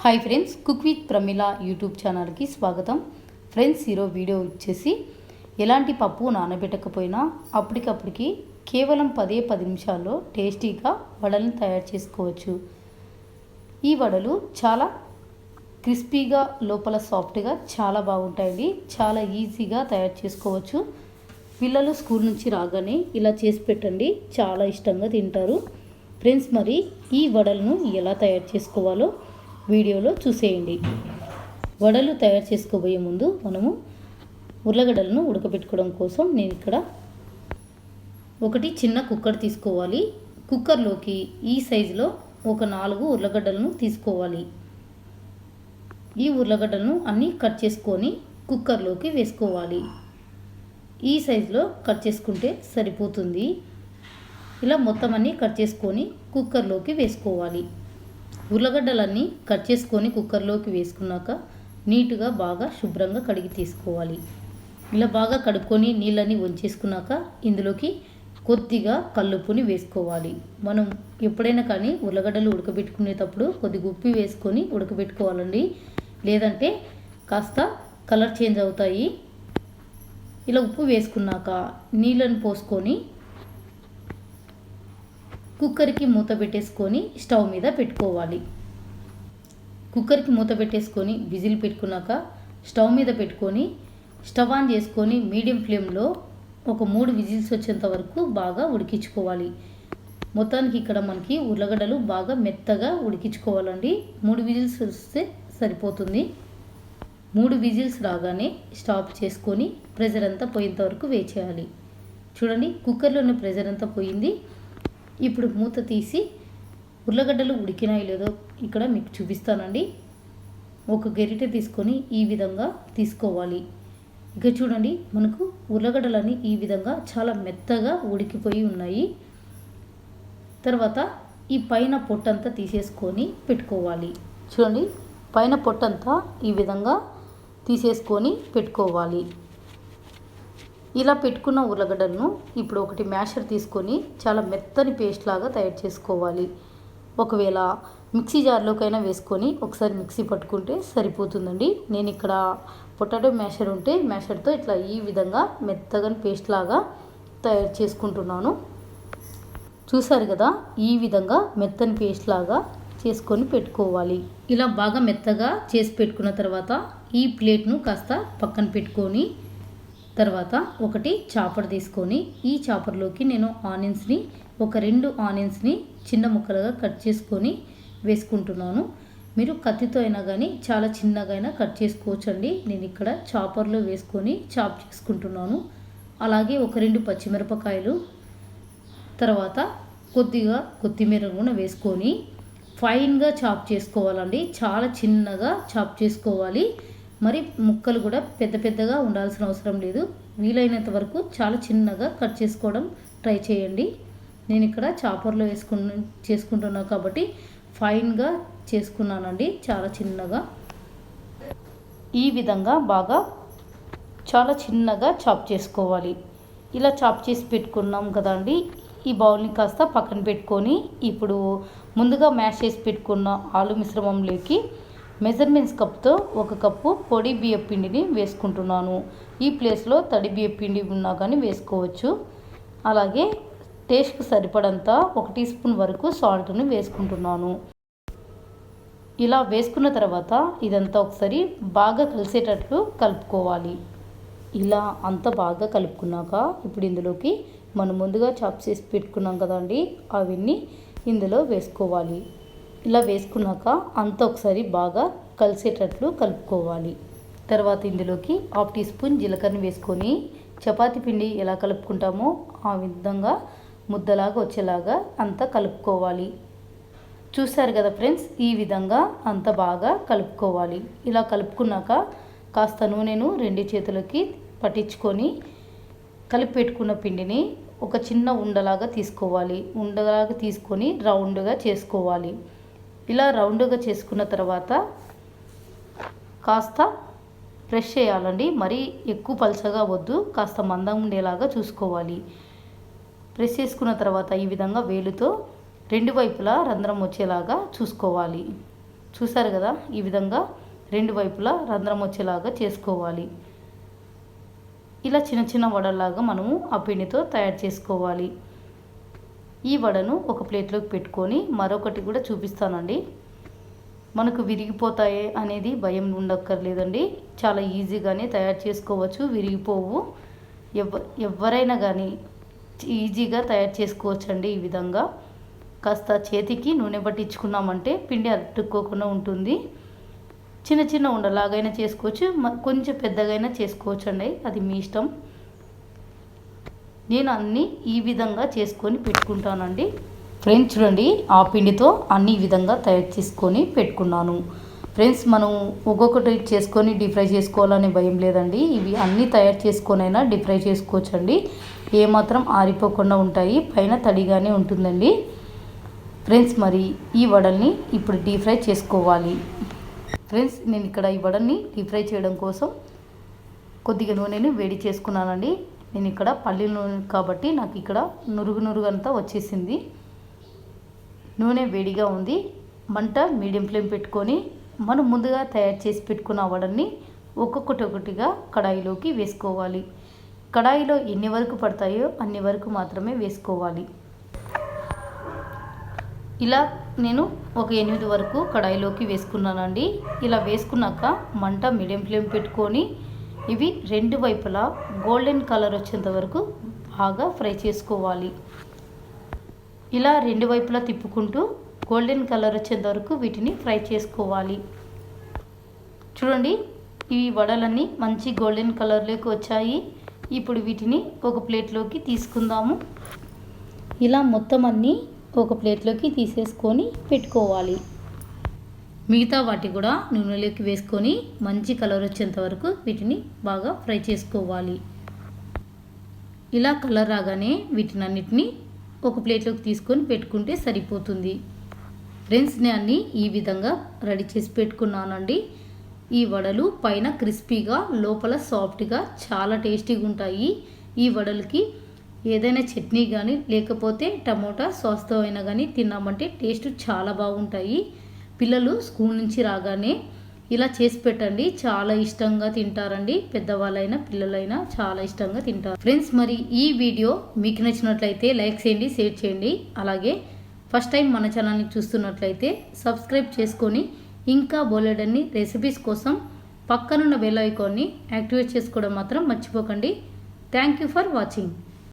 Hi friends cook with Pramila YouTube ఛానల్కి స్వాగతం. Friends ఈరోజు వీడియో వచ్చేసి ఎలాంటి పప్పు నానబెట్టకపోయినా అప్పటికప్పటికి కేవలం పదే పది నిమిషాల్లో టేస్టీగా వడలను తయారు చేసుకోవచ్చు. ఈ వడలు చాలా క్రిస్పీగా లోపల సాఫ్ట్గా చాలా బాగుంటాయండి. చాలా ఈజీగా తయారు చేసుకోవచ్చు. పిల్లలు స్కూల్ నుంచి రాగానే ఇలా చేసి పెట్టండి. చాలా ఇష్టంగా తింటారు. ఫ్రెండ్స్ మరి ఈ వడలను ఎలా తయారు చేసుకోవాలో వీడియోలో చూసేయండి. వడలు తయారు చేసుకోబోయే ముందు మనము ఉర్లగడ్డలను ఉడకబెట్టుకోవడం కోసం నేను ఇక్కడ ఒకటి చిన్న కుక్కర్ తీసుకోవాలి. కుక్కర్లోకి ఈ సైజులో ఒక నాలుగు ఉర్లగడ్డలను తీసుకోవాలి. ఈ ఉర్లగడ్డలను అన్నీ కట్ చేసుకొని కుక్కర్లోకి వేసుకోవాలి. ఈ సైజులో కట్ చేసుకుంటే సరిపోతుంది. ఇలా మొత్తం అన్నీ కట్ చేసుకొని కుక్కర్లోకి వేసుకోవాలి. ఉర్లగడ్డలన్నీ కట్ చేసుకొని కుక్కర్లోకి వేసుకున్నాక నీట్గా బాగా శుభ్రంగా కడిగి తీసుకోవాలి. ఇలా బాగా కడుక్కొని నీళ్ళని వంచేసుకున్నాక ఇందులోకి కొద్దిగా కల్లుప్పుని వేసుకోవాలి. మనం ఎప్పుడైనా కానీ ఉర్లగడ్డలు ఉడకబెట్టుకునేటప్పుడు కొద్దిగా ఉప్పు వేసుకొని ఉడకబెట్టుకోవాలండి. లేదంటే కాస్త కలర్ చేంజ్ అవుతాయి. ఇలా ఉప్పు వేసుకున్నాక నీళ్ళని పోసుకొని కుక్కర్కి మూత పెట్టేసుకొని స్టవ్ మీద పెట్టుకోవాలి. కుక్కర్కి మూత పెట్టేసుకొని విజిల్ పెట్టుకున్నాక స్టవ్ మీద పెట్టుకొని స్టవ్ ఆన్ చేసుకొని మీడియం ఫ్లేమ్లో ఒక మూడు విజిల్స్ వచ్చేంత వరకు బాగా ఉడికించుకోవాలి. మొత్తానికి ఇక్కడ మనకి ఉర్లగడ్డలు బాగా మెత్తగా ఉడికించుకోవాలండి. మూడు విజిల్స్ వస్తే సరిపోతుంది. మూడు విజిల్స్ రాగానే స్టాప్ చేసుకొని ప్రెజర్ అంతా పోయేంత వరకు వేచేయాలి చూడండి కుక్కర్లోని ప్రెజర్ అంతా పోయింది. ఇప్పుడు మూత తీసి ఉర్లగడ్డలు ఉడికినాయి లేదో ఇక్కడ మీకు చూపిస్తానండి. ఒక గరిటె తీసుకొని ఈ విధంగా తీసుకోవాలి. ఇక చూడండి మనకు ఉర్లగడ్డలని ఈ విధంగా చాలా మెత్తగా ఉడికిపోయి ఉన్నాయి. తర్వాత ఈ పైన పొట్టంతా తీసేసుకొని పెట్టుకోవాలి. చూడండి పైన పొట్టంతా ఈ విధంగా తీసేసుకొని పెట్టుకోవాలి. ఇలా పెట్టుకున్న ఉర్లగడ్డలను ఇప్పుడు ఒకటి మ్యాషర్ తీసుకొని చాలా మెత్తని పేస్ట్ లాగా తయారు చేసుకోవాలి. ఒకవేళ మిక్సీ జార్లోకైనా వేసుకొని ఒకసారి మిక్సీ పట్టుకుంటే సరిపోతుందండి. నేను ఇక్కడ పొటాటో మ్యాషర్ ఉంటే మ్యాషర్తో ఇట్లా ఈ విధంగా మెత్తగా పేస్ట్ లాగా తయారు చేసుకుంటున్నాను. చూసారు కదా? ఈ విధంగా మెత్తని పేస్ట్ లాగా చేసుకొని పెట్టుకోవాలి. ఇలా బాగా మెత్తగా చేసి పెట్టుకున్న తర్వాత ఈ ప్లేట్ను కాస్త పక్కన పెట్టుకొని తర్వాత ఒకటి చాపర్ తీసుకొని ఈ చాపర్లోకి నేను ఆనియన్స్ని ఒక రెండు ఆనియన్స్ని చిన్న ముక్కలుగా కట్ చేసుకొని వేసుకుంటున్నాను. మీరు కత్తితో అయినా కానీ చాలా చిన్నగా అయినా కట్ చేసుకోవచ్చు అండి నేను ఇక్కడ చాపర్లో వేసుకొని చాప్ చేసుకుంటున్నాను. అలాగే ఒక రెండు పచ్చిమిరపకాయలు తర్వాత కొద్దిగా కొత్తిమీర కూడా వేసుకొని ఫైన్గా చాప్ చేసుకోవాలండి. చాలా చిన్నగా చాప్ చేసుకోవాలి. మరి ముక్కలు కూడా పెద్ద పెద్దగా ఉండాల్సిన అవసరం లేదు. వీలైనంత వరకు చాలా చిన్నగా కట్ చేసుకోవడం ట్రై చేయండి. నేను ఇక్కడ చాపర్లో వేసుకు చేసుకుంటున్నాను కాబట్టి ఫైన్గా చేసుకున్నానండి చాలా చిన్నగా. ఈ విధంగా బాగా చాలా చిన్నగా చాప్ చేసుకోవాలి. ఇలా చాప్ చేసి పెట్టుకున్నాం కదండి ఈ బౌల్ని కాస్త పక్కన పెట్టుకొని ఇప్పుడు ముందుగా మ్యాష్ చేసి పెట్టుకున్న ఆలు మిశ్రమంలోకి మెజర్మెంట్స్ కప్తో ఒక కప్పు పొడి బియ్య పిండిని వేసుకుంటున్నాను. ఈ ప్లేస్లో తడి బియ్య పిండి ఉన్నా కానీ వేసుకోవచ్చు. అలాగే టేస్ట్కి సరిపడంత ఒక టీ స్పూన్ వరకు సాల్ట్ని వేసుకుంటున్నాను. ఇలా వేసుకున్న తర్వాత ఇదంతా ఒకసారి బాగా కలిసేటట్లు కలుపుకోవాలి. ఇలా అంత బాగా కలుపుకున్నాక ఇప్పుడు ఇందులోకి మనం ముందుగా చాప్ చేసి పెట్టుకున్నాం కదండి అవన్నీ ఇందులో వేసుకోవాలి. ఇలా వేసుకున్నాక అంతా ఒకసారి బాగా కలిసేటట్లు కలుపుకోవాలి. తర్వాత ఇందులోకి హాఫ్ టీ స్పూన్ జీలకర్ర వేసుకొని చపాతీ పిండి ఎలా కలుపుకుంటామో ఆ విధంగా ముద్దలాగా వచ్చేలాగా అంతా కలుపుకోవాలి. చూశారు కదా ఫ్రెండ్స్ ఈ విధంగా అంత బాగా కలుపుకోవాలి. ఇలా కలుపుకున్నాక కాస్త నూనెను రెండు చేతులకి పట్టించుకొని కలిపి పెట్టుకున్న పిండిని ఒక చిన్న ఉండలాగా తీసుకోవాలి. ఉండలాగా తీసుకొని రౌండ్గా చేసుకోవాలి. ఇలా రౌండ్గా చేసుకున్న తర్వాత కాస్త ప్రెష్ చేయాలండి. మరీ ఎక్కువ పలచగా వద్దు. కాస్త మందం ఉండేలాగా చూసుకోవాలి. ప్రెస్ చేసుకున్న తర్వాత ఈ విధంగా వేలుతో రెండు వైపులా రంధ్రం వచ్చేలాగా చూసుకోవాలి. చూసారు కదా? ఈ విధంగా రెండు వైపులా రంధ్రం వచ్చేలాగా చేసుకోవాలి. ఇలా చిన్న చిన్న వడల్లాగా మనము ఆ పిండితో తయారు చేసుకోవాలి. ఈ వడను ఒక ప్లేట్లోకి పెట్టుకొని మరొకటి కూడా చూపిస్తానండి. మనకు విరిగిపోతాయి అనేది భయం ఉండక్కర్లేదండి. చాలా ఈజీగానే తయారు చేసుకోవచ్చు విరిగిపోవు. ఎవ ఎవరైనా కానీ ఈజీగా తయారు చేసుకోవచ్చండి ఈ విధంగా. కాస్త చేతికి నూనె పట్టించుకున్నామంటే పిండి అట్టుకోకుండా ఉంటుంది. చిన్న చిన్న ఉండలాగైనా చేసుకోవచ్చు కొంచెం పెద్దగైనా చేసుకోవచ్చు అండి అది మీ ఇష్టం. నేను అన్నీ ఈ విధంగా చేసుకొని పెట్టుకుంటానండి. ఫ్రెండ్స్ చూడండి ఆ పిండితో అన్ని విధంగా తయారు చేసుకొని పెట్టుకున్నాను. ఫ్రెండ్స్ మనం ఒక్కొక్కటి చేసుకొని డీప్ ఫ్రై చేసుకోవాలనే భయం లేదండి. ఇవి అన్నీ తయారు చేసుకొనైనా డీప్ ఫ్రై చేసుకోవచ్చండి. ఏమాత్రం ఆరిపోకుండా ఉంటాయి పైన తడిగానే ఉంటుందండి. ఫ్రెండ్స్ మరి ఈ వడల్ని ఇప్పుడు డీప్ ఫ్రై చేసుకోవాలి. ఫ్రెండ్స్ నేను ఇక్కడ ఈ వడల్ని డీప్ ఫ్రై చేయడం కోసం కొద్దిగా నూనెని వేడి చేసుకున్నానండి. నేను ఇక్కడ పల్లి నూనె కాబట్టి నాకు ఇక్కడ నురుగు నురుగు అంతా వచ్చేసింది. నూనె వేడిగా ఉంది. మంట మీడియం ఫ్లేమ్ పెట్టుకొని మనం ముందుగా తయారు చేసి పెట్టుకున్న వడల్ని ఒక్కొక్కటి ఒకటిగా కడాయిలోకి వేసుకోవాలి. కడాయిలో ఎన్ని వరకు పడతాయో అన్ని వరకు మాత్రమే వేసుకోవాలి. ఇలా నేను ఒక ఎనిమిది వరకు కడాయిలోకి వేసుకున్నానండి. ఇలా వేసుకున్నాక మంట మీడియం ఫ్లేమ్ పెట్టుకొని ఇవి రెండు వైపులా గోల్డెన్ కలర్ వచ్చేంత వరకు బాగా ఫ్రై చేసుకోవాలి. ఇలా రెండు వైపులా తిప్పుకుంటూ గోల్డెన్ కలర్ వచ్చేంత వరకు వీటిని ఫ్రై చేసుకోవాలి. చూడండి ఈ వడలన్నీ మంచి గోల్డెన్ కలర్లోకి వచ్చాయి. ఇప్పుడు వీటిని ఒక ప్లేట్లోకి తీసుకుందాము. ఇలా మొత్తం అన్నీ ఒక ప్లేట్లోకి తీసేసుకొని పెట్టుకోవాలి. మిగతా వాటి కూడా నూనెలోకి వేసుకొని మంచి కలర్ వచ్చేంత వరకు వీటిని బాగా ఫ్రై చేసుకోవాలి. ఇలా కలర్ రాగానే వీటిని అన్నిటిని ఒక ప్లేట్లోకి తీసుకొని పెట్టుకుంటే సరిపోతుంది. ఫ్రెండ్స్ నేను అన్ని ఈ విధంగా రెడీ చేసి పెట్టుకున్నానండి. ఈ వడలు పైన క్రిస్పీగా లోపల సాఫ్ట్గా చాలా టేస్టీగా ఉంటాయి. ఈ వడలకి ఏదైనా చట్నీ కానీ లేకపోతే టమోటా సాస్తో అయినా కానీ తిన్నామంటే టేస్ట్ చాలా బాగుంటాయి. పిల్లలు స్కూల్ నుంచి రాగానే ఇలా చేసి పెట్టండి. చాలా ఇష్టంగా తింటారండి. పెద్దవాళ్ళైనా పిల్లలైనా చాలా ఇష్టంగా తింటారు. ఫ్రెండ్స్ మరి ఈ వీడియో మీకు నచ్చినట్లయితే లైక్ చేయండి షేర్ చేయండి. అలాగే ఫస్ట్ టైం మన ఛానల్ని చూస్తున్నట్లయితే సబ్స్క్రైబ్ చేసుకొని ఇంకా బోలెడన్ని రెసిపీస్ కోసం పక్కనున్న బెల్ ఐకాన్ని యాక్టివేట్ చేసుకోవడం మాత్రం మర్చిపోకండి. Thank you for watching.